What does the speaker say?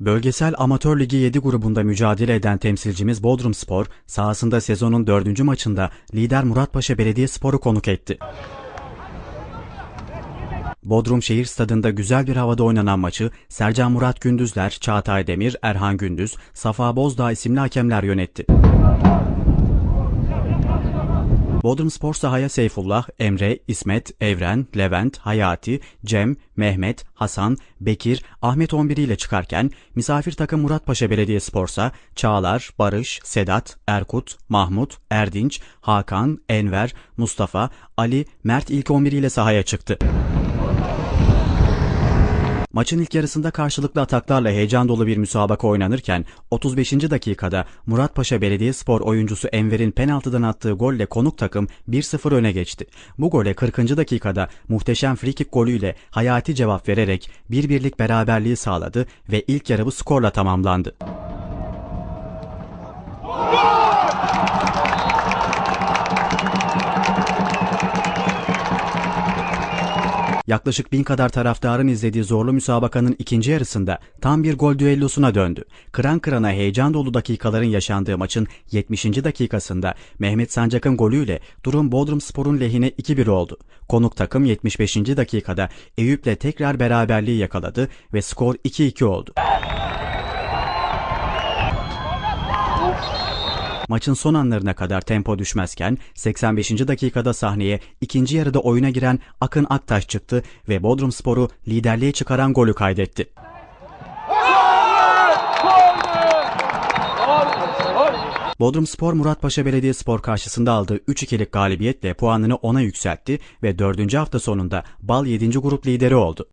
Bölgesel Amatör Ligi 7 grubunda mücadele eden temsilcimiz Bodrumspor, sahasında sezonun 4. maçında lider Muratpaşa Belediyespor'u konuk etti. Bodrum Şehir Stadında güzel bir havada oynanan maçı Sercan Murat Gündüzler, Çağatay Demir, Erhan Gündüz, Safa Bozdağ isimli hakemler yönetti. Bodrum Spor sahaya Seyfullah, Emre, İsmet, Evren, Levent, Hayati, Cem, Mehmet, Hasan, Bekir, Ahmet 11 ile çıkarken misafir takım Muratpaşa Belediyespor'sa Çağlar, Barış, Sedat, Erkut, Mahmut, Erdinç, Hakan, Enver, Mustafa, Ali, Mert ilk 11 ile sahaya çıktı. Maçın ilk yarısında karşılıklı ataklarla heyecan dolu bir müsabaka oynanırken 35. dakikada Muratpaşa Belediyespor oyuncusu Enver'in penaltıdan attığı golle konuk takım 1-0 öne geçti. Bu gole 40. dakikada muhteşem frikik golüyle Hayati cevap vererek bir birlik beraberliği sağladı ve ilk yarı bu skorla tamamlandı. Yaklaşık bin kadar taraftarın izlediği zorlu müsabakanın ikinci yarısında tam bir gol düellosuna döndü. Kıran kırana heyecan dolu dakikaların yaşandığı maçın 70. dakikasında Mehmet Sancak'ın golüyle durum Bodrum Spor'un lehine 2-1 oldu. Konuk takım 75. dakikada Eyüp'le tekrar beraberliği yakaladı ve skor 2-2 oldu. Maçın son anlarına kadar tempo düşmezken 85. dakikada sahneye ikinci yarıda oyuna giren Akın Aktaş çıktı ve Bodrum Spor'u liderliğe çıkaran golü kaydetti. Bodrum Spor Muratpaşa Belediyespor karşısında aldığı 3-2'lik galibiyetle puanını 10'a yükseltti ve 4. hafta sonunda Bal 7. grup lideri oldu.